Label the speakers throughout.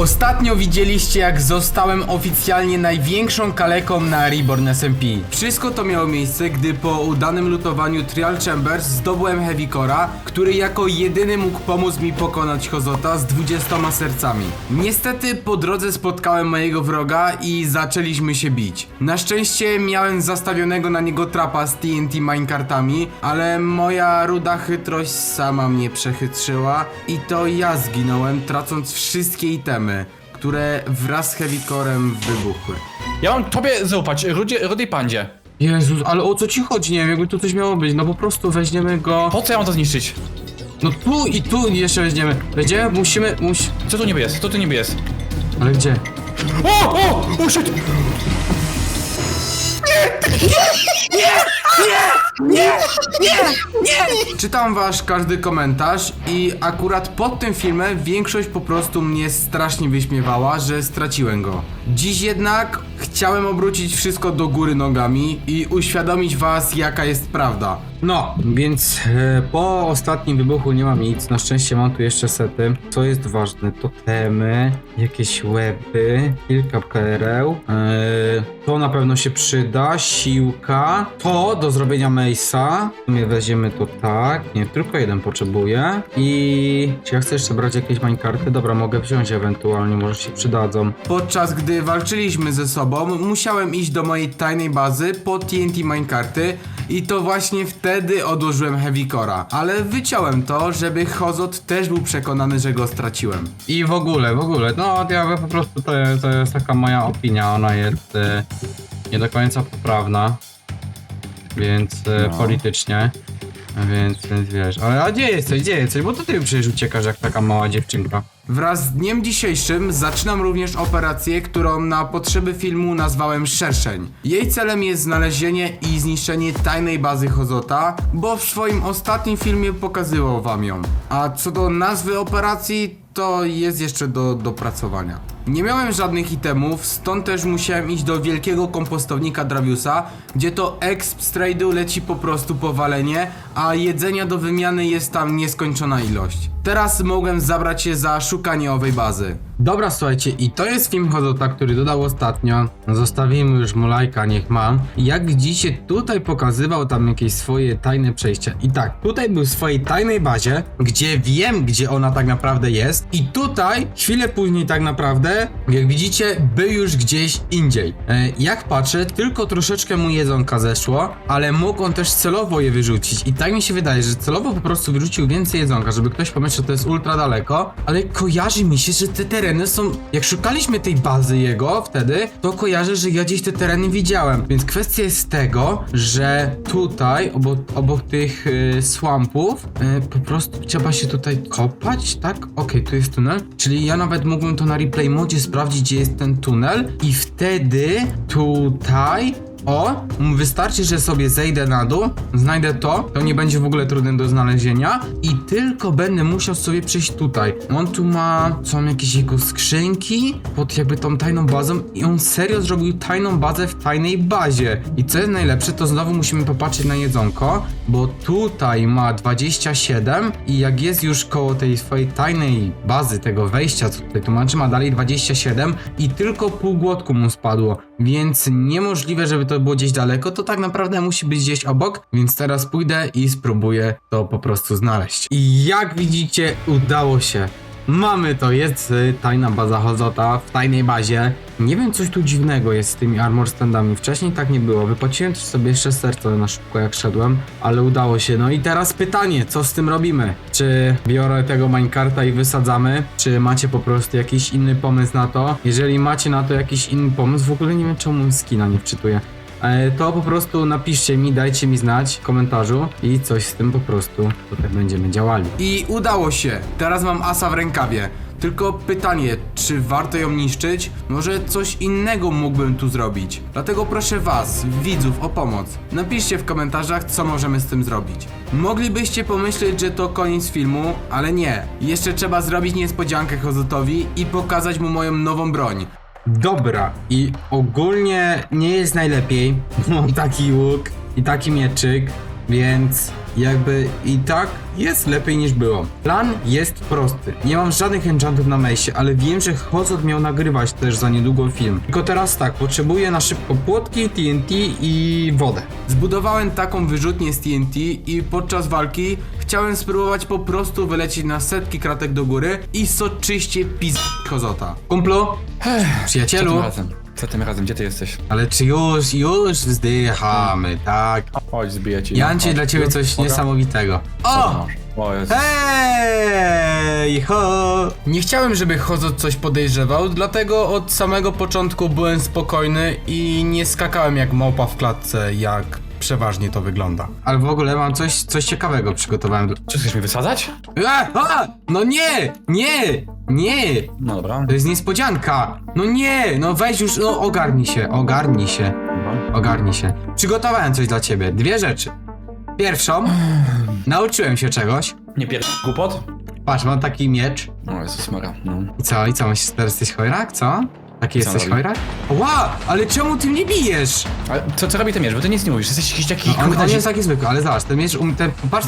Speaker 1: Ostatnio widzieliście jak zostałem oficjalnie największą kaleką na Reborn SMP. Wszystko to miało miejsce, gdy po udanym lutowaniu Trial Chambers zdobyłem Heavy Cora, który jako jedyny mógł pomóc mi pokonać Hozota z 20 sercami. Niestety po drodze spotkałem mojego wroga i zaczęliśmy się bić. Na szczęście miałem zastawionego na niego trapa z TNT minecartami, ale moja ruda chytrość sama mnie przechytrzyła i to ja zginąłem tracąc wszystkie itemy, które wraz z Heavy Corem wybuchły.
Speaker 2: Ja mam tobie zaufać, rudzie, rudej pandzie.
Speaker 1: Jezus, ale o co ci chodzi? Nie wiem, jakby tu coś miało być. No po prostu weźmiemy go.
Speaker 2: Po co ja mam to zniszczyć?
Speaker 1: No tu i tu jeszcze weźmiemy. Będziemy, musimy, musi.
Speaker 2: Co tu niby jest? Co tu niby jest?
Speaker 1: Ale gdzie?
Speaker 2: O! O! O shit!
Speaker 1: Czytam wasz każdy komentarz i akurat pod tym filmem większość po prostu mnie strasznie wyśmiewała, że straciłem go. Dziś jednak chciałem obrócić wszystko do góry nogami i uświadomić was jaka jest prawda. No, więc e, po ostatnim wybuchu nie mam nic. Na szczęście mam tu jeszcze sety. Co jest ważne? Totemy, jakieś weby, kilka pereł. E, to na pewno się przyda. Siłka. To do zrobienia Mace'a. W sumie weźmiemy to tak. Nie, tylko jeden potrzebuję. I czy ja chcę jeszcze brać jakieś minecarty? Dobra, mogę wziąć ewentualnie, może się przydadzą. Podczas gdy walczyliśmy ze sobą, musiałem iść do mojej tajnej bazy po TNT minecarty i to właśnie wtedy odłożyłem Heavy Cora. Ale wyciąłem to, żeby Hozot też był przekonany, że go straciłem. I w ogóle, w ogóle, no ja po prostu to, to jest taka moja opinia, ona jest e, nie do końca poprawna, więc e,
Speaker 2: No.
Speaker 1: politycznie. Więc, więc wiesz, ale a gdzie jesteś, gdzie jesteś? Bo to ty przecież uciekasz jak taka mała dziewczynka. Wraz z dniem dzisiejszym zaczynam również operację, którą na potrzeby filmu nazwałem Szerszeń. Jej celem jest znalezienie i zniszczenie tajnej bazy Hozota, bo w swoim ostatnim filmie pokazywał wam ją. A co do nazwy operacji, to jest jeszcze do dopracowania. Nie miałem żadnych itemów, stąd też musiałem iść do wielkiego kompostownika Draviusa, gdzie to exp z trade'u leci po prostu powalenie, a jedzenia do wymiany jest tam nieskończona ilość. Teraz mogłem zabrać się za szukanie owej bazy. Dobra, słuchajcie, i to jest film Hodota, który dodał ostatnio. Zostawimy już mu lajka, niech ma. I jak widzicie, tutaj pokazywał tam jakieś swoje tajne przejścia. I tak, tutaj był w swojej tajnej bazie, gdzie wiem, gdzie ona tak naprawdę jest. I tutaj, chwilę później tak naprawdę, jak widzicie, był już gdzieś indziej. E, jak patrzę, tylko troszeczkę mu jedzonka zeszło, ale mógł on też celowo je wyrzucić. I tak mi się wydaje, że celowo po prostu wyrzucił więcej jedzonka, żeby ktoś pomyślał, że to jest ultra daleko, ale kojarzy mi się, że te tereny są... Jak szukaliśmy tej bazy jego wtedy, to kojarzę, że ja gdzieś te tereny widziałem. Więc kwestia jest tego, że tutaj, obok, obok tych y, swampów, y, po prostu trzeba się tutaj kopać, tak? Okej, tu jest tunel. Czyli ja nawet mógłbym to na replay modzie sprawdzić, gdzie jest ten tunel i wtedy tutaj o, wystarczy, że sobie zejdę na dół, znajdę to, to nie będzie w ogóle trudne do znalezienia i tylko będę musiał sobie przejść tutaj. On tu ma, są jakieś jego skrzynki pod jakby tą tajną bazą i on serio zrobił tajną bazę w tajnej bazie. I co jest najlepsze, to znowu musimy popatrzeć na jedzonko, bo tutaj ma 27 i jak jest już koło tej swojej tajnej bazy, tego wejścia, co tutaj tłumaczy, ma dalej 27 i tylko pół głodku mu spadło, więc niemożliwe, żeby to było gdzieś daleko, to tak naprawdę musi być gdzieś obok, więc teraz pójdę i spróbuję to po prostu znaleźć. I jak widzicie, udało się. Mamy to, jest y, tajna baza Hozota w tajnej bazie. Nie wiem, coś tu dziwnego jest z tymi armor standami. Wcześniej tak nie było. Wypłaciłem sobie jeszcze serce na szybko jak szedłem, ale udało się. No i teraz pytanie, co z tym robimy? Czy biorę tego minecarta i wysadzamy? Czy macie po prostu jakiś inny pomysł na to? Jeżeli macie na to jakiś inny pomysł, w ogóle nie wiem czemu skina nie wczytuję. E, To po prostu napiszcie mi, dajcie mi znać w komentarzu i coś z tym po prostu tutaj będziemy działali. I udało się. Teraz mam asa w rękawie. Tylko pytanie, czy warto ją niszczyć? Może coś innego mógłbym tu zrobić. Dlatego proszę was, widzów, o pomoc. Napiszcie w komentarzach, co możemy z tym zrobić. Moglibyście pomyśleć, że to koniec filmu, ale nie. Jeszcze trzeba zrobić niespodziankę Hozotowi i pokazać mu moją nową broń. Dobra, i ogólnie nie jest najlepiej. Mam taki łuk i taki mieczyk, więc jakby i tak jest lepiej niż było. Plan jest prosty. Nie mam żadnych enchantów na mejsie, ale wiem, że Hozot miał nagrywać też za niedługo film. Tylko teraz tak, potrzebuję na szybko płotki, TNT i wodę. Zbudowałem taką wyrzutnię z TNT i podczas walki chciałem spróbować po prostu wylecieć na setki kratek do góry i soczyście pis Hozota. Kumplu,
Speaker 2: Co
Speaker 1: przyjacielu,
Speaker 2: tym razem? Co tym razem? Gdzie ty jesteś?
Speaker 1: ale czy już, już zdychamy, tak?
Speaker 2: Chodź, zbiję ci.
Speaker 1: Ja mam dzisiaj
Speaker 2: Chodź.
Speaker 1: dla ciebie coś niesamowitego.
Speaker 2: Co ty
Speaker 1: O!
Speaker 2: masz? O.
Speaker 1: Hej, ho! Nie chciałem, żeby Hozot coś podejrzewał, dlatego od samego początku byłem spokojny i nie skakałem jak małpa w klatce, jak przeważnie to wygląda. Ale w ogóle mam coś, coś ciekawego przygotowałem.
Speaker 2: Czy chcesz mi wysadzać?
Speaker 1: A, a, no nie, nie, nie,
Speaker 2: No dobra.
Speaker 1: to jest niespodzianka. No nie, no weź już, no ogarnij się, ogarnij się.
Speaker 2: Dobra.
Speaker 1: Ogarnij się. Przygotowałem coś dla ciebie. Dwie rzeczy. Pierwszą, nauczyłem się czegoś.
Speaker 2: Nie pier... głupot?
Speaker 1: Patrz, mam taki miecz.
Speaker 2: O Jezus Mara. No.
Speaker 1: I co, i co, myślisz, teraz jesteś chojrak, co? Taki
Speaker 2: Co
Speaker 1: jesteś
Speaker 2: robi?
Speaker 1: Ła, ale czemu ty mnie bijesz?
Speaker 2: Ale co, co robi ten miecz? Bo ty nic nie mówisz. Jesteś jakiś taki
Speaker 1: On,
Speaker 2: kurde...
Speaker 1: on jest taki zwykły, ale zobacz, ten miecz, um, ten, patrz,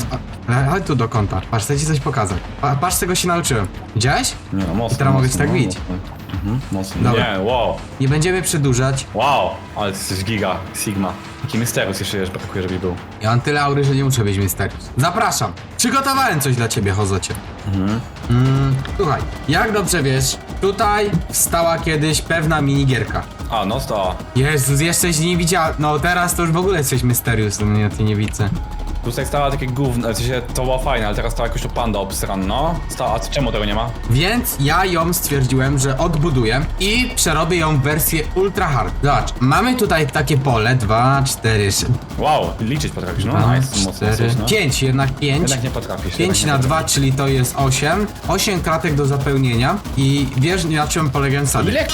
Speaker 1: a, chodź tu do kąta, patrz, chcę ci coś pokazać. Pa, patrz, czego się nauczyłem. Widziałeś?
Speaker 2: Nie no, mocno.
Speaker 1: teraz mogę
Speaker 2: mocno,
Speaker 1: ci tak
Speaker 2: no,
Speaker 1: bić.
Speaker 2: Mocno. Mhm, mocno.
Speaker 1: Dobra.
Speaker 2: Nie, wow.
Speaker 1: Nie będziemy przedłużać.
Speaker 2: Wow. Ale ty jesteś giga, sigma. Taki Mysterius jeszcze jest, brakuje, żeby był.
Speaker 1: Ja mam tyle aury, że nie muszę być misterius. Zapraszam. Przygotowałem coś dla ciebie, Hozocie.
Speaker 2: Mhm.
Speaker 1: Mm, słuchaj, jak dobrze wiesz, tutaj stała kiedyś pewna minigierka.
Speaker 2: A, no to.
Speaker 1: Jezus, jeszcze się nie widziałem. No teraz to już w ogóle jesteś Mysterius, no mnie ja ty nie widzę.
Speaker 2: Tutaj stała takie gówno, w sensie to było fajne, ale teraz stała jakoś to panda obsran, no. Stała, a czemu tego nie ma?
Speaker 1: Więc ja ją stwierdziłem, że odbuduję i przerobię ją w wersję ultra hard. Zobacz, mamy tutaj takie pole, 2, 4,
Speaker 2: Wow, liczyć potrafisz, no.
Speaker 1: 2,
Speaker 2: nice, mocno
Speaker 1: 4,
Speaker 2: jesteś, no.
Speaker 1: 5, jednak 5.
Speaker 2: Jednak nie potrafisz.
Speaker 1: 5
Speaker 2: jednak
Speaker 1: na
Speaker 2: nie
Speaker 1: 2, czyli to jest 8. 8 kratek do zapełnienia i wiesz na czym polegają zasady?
Speaker 2: Ile?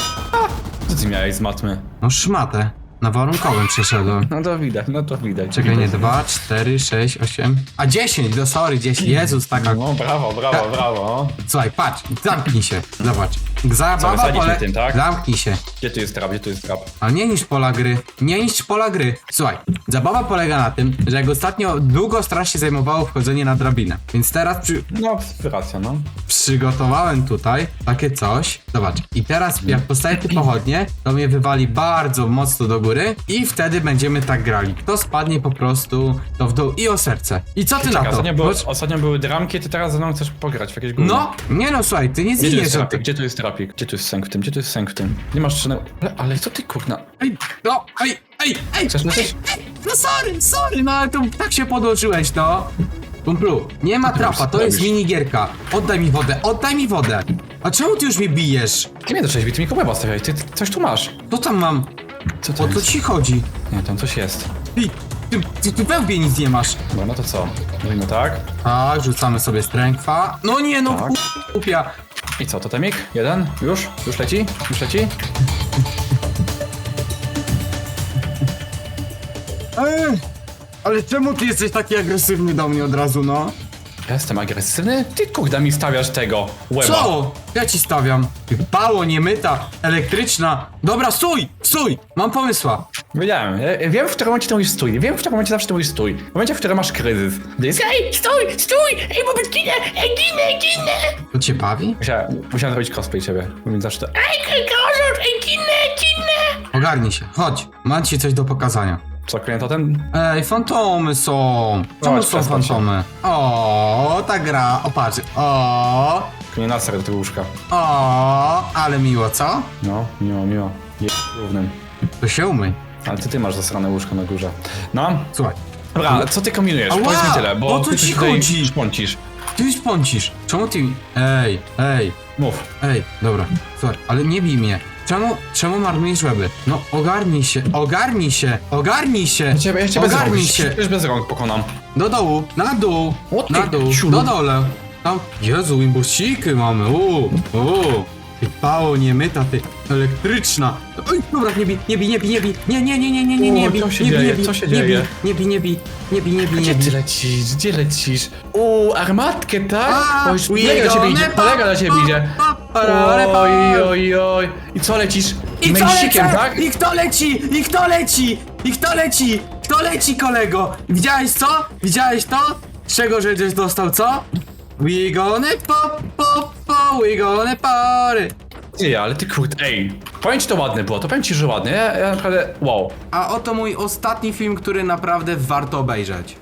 Speaker 2: Co ty miałeś z matmy?
Speaker 1: No szmatę. Na warunkowym przeszedłem.
Speaker 2: No to widać, no to widać.
Speaker 1: Czekaj, nie,
Speaker 2: widać.
Speaker 1: 2, 4, 6, 8. A 10, no sorry, 10. Jezus, taka.
Speaker 2: No brawo, brawo, brawo.
Speaker 1: Słuchaj, patrz, zamknij się. Zobacz. Zabawa
Speaker 2: wysadzić
Speaker 1: pole...
Speaker 2: tym, tak?
Speaker 1: Zamknij się.
Speaker 2: Gdzie tu jest trap, gdzie tu jest trap?
Speaker 1: Ale nie niszcz pola gry. Nie niszcz pola gry. Słuchaj, zabawa polega na tym, że jak ostatnio długo strasznie zajmowało wchodzenie na drabinę. Więc teraz przy...
Speaker 2: No, racja, no.
Speaker 1: przygotowałem tutaj takie coś. Zobacz. I teraz jak postawię te pochodnie, to mnie wywali bardzo mocno do góry i wtedy będziemy tak grali. Kto spadnie po prostu to w dół i o serce. I co ty na to?
Speaker 2: ostatnio, było,
Speaker 1: Bo-
Speaker 2: ostatnio były dramki, ty teraz ze mną chcesz pograć w jakieś gówno.
Speaker 1: No, nie no słuchaj, ty nie
Speaker 2: Gdzie tu
Speaker 1: zginiesz
Speaker 2: jest
Speaker 1: od
Speaker 2: trapik?
Speaker 1: tych...
Speaker 2: Gdzie tu jest trapik? Gdzie tu jest sęk w tym? Gdzie tu jest sęk w tym? Nie masz żadnego... Ale, ale co ty kurna?
Speaker 1: Ej, no, ej, ej, ej,
Speaker 2: Chcesz
Speaker 1: ej,
Speaker 2: lecieć?
Speaker 1: ej, no sorry, sorry, no ale to tak się podłożyłeś, no. Kumplu, nie ma trapa, to jest
Speaker 2: robisz?
Speaker 1: minigierka. Oddaj mi wodę, oddaj mi wodę. A czemu ty już mnie bijesz?
Speaker 2: Ty mnie zacząłeś bić, ty mi kobłęba stawiałeś, ty, ty coś tu masz.
Speaker 1: Co tam mam?
Speaker 2: Co to
Speaker 1: O co
Speaker 2: jest?
Speaker 1: ci chodzi?
Speaker 2: Nie, tam coś jest.
Speaker 1: Ty, ty, ty, ty we łbie nic nie masz.
Speaker 2: No, no to co? Robimy tak?
Speaker 1: Tak, rzucamy sobie strękwa. No nie, no
Speaker 2: Tak.
Speaker 1: kupia.
Speaker 2: I co, totemik? Jeden? Już? Już leci? Już leci?
Speaker 1: Ej, ale czemu ty jesteś taki agresywny do mnie od razu, no?
Speaker 2: Ja jestem agresywny? Ty kurda mi stawiasz tego łeba.
Speaker 1: Co? Ja ci stawiam. Ty Pało, niemyta, elektryczna. Dobra, stój, stój, mam pomysła.
Speaker 2: Wiedziałem. Ja, ja wiem, w którym momencie to mówisz stój. Wiem, w którym momencie zawsze to mówisz stój. W momencie, w którym masz kryzys. Jest... Ej, stój, stój! Ej, bo ginę! Ej, ginę, ginę!
Speaker 1: To cię bawi?
Speaker 2: Musiałem, musiałem zrobić cosplay ciebie. Więc zawsze to... Ej, krążę, ej, ginę, ginę!
Speaker 1: Ogarnij się, chodź. Mam ci coś do pokazania.
Speaker 2: Co, klient totem?
Speaker 1: Ej, fantomy są. Czemu
Speaker 2: Chodź,
Speaker 1: są
Speaker 2: przestań się.
Speaker 1: fantomy? O, ta gra. O, patrz. O,
Speaker 2: Nie nasrę do tego łóżka.
Speaker 1: o, ale miło, co?
Speaker 2: No, miło, miło. Je... równym.
Speaker 1: To się umyj.
Speaker 2: Ale ty, ty masz zasrane łóżko na górze. No,
Speaker 1: Słuchaj,
Speaker 2: dobra, co ty kombinujesz?
Speaker 1: Ała,
Speaker 2: Powiedz mi tyle, bo
Speaker 1: o co
Speaker 2: ty
Speaker 1: ci
Speaker 2: tutaj
Speaker 1: chodzi?
Speaker 2: szpącisz.
Speaker 1: ty już pącisz. Czemu ty... Ej, ej,
Speaker 2: Mów.
Speaker 1: ej, dobra. Słuchaj, ale nie bij mnie. Czemu, czemu marnujesz łeby? No, ogarnij się, ogarnij się, ogarnij się.
Speaker 2: Ja cię, ja cię bez rąk,
Speaker 1: ogarnij się.
Speaker 2: już bez rąk pokonam.
Speaker 1: Do dołu, na dół,
Speaker 2: O ty
Speaker 1: na dół,
Speaker 2: ciulu.
Speaker 1: do dole. Tam, Jezu, imbusiki mamy, uuu, uuu. Ty pało niemyta, ty elektryczna. Oj, dobra, nie bij, nie bij, nie bij, nie bij, nie, nie, nie, nie, nie, nie, nie
Speaker 2: O,
Speaker 1: bij,
Speaker 2: co się
Speaker 1: nie bij,
Speaker 2: dzieje?
Speaker 1: nie bij,
Speaker 2: Co się
Speaker 1: nie bij,
Speaker 2: dzieje?
Speaker 1: nie bij, nie bij, nie bij, nie bij, nie
Speaker 2: Gdzie ty lecisz? Gdzie lecisz? O, armatkę, tak?
Speaker 1: A,
Speaker 2: O, już kolega do ciebie idzie, kolega ciebie
Speaker 1: pa.
Speaker 2: Oj, oj, oj. I co lecisz?
Speaker 1: I co
Speaker 2: Męsikiem,
Speaker 1: lecę?
Speaker 2: tak?
Speaker 1: I kto leci? I kto leci? I kto leci? To leci kolego! Widziałeś co? Widziałeś to? Czego żeś dostał co? We gonna pop, pop, pop, we gonna party.
Speaker 2: Nie, ale ty kurde, ej. Powiem ci to ładne było, to powiem ci, że ładne. Ja, ja naprawdę, wow.
Speaker 1: A oto mój ostatni film, który naprawdę warto obejrzeć.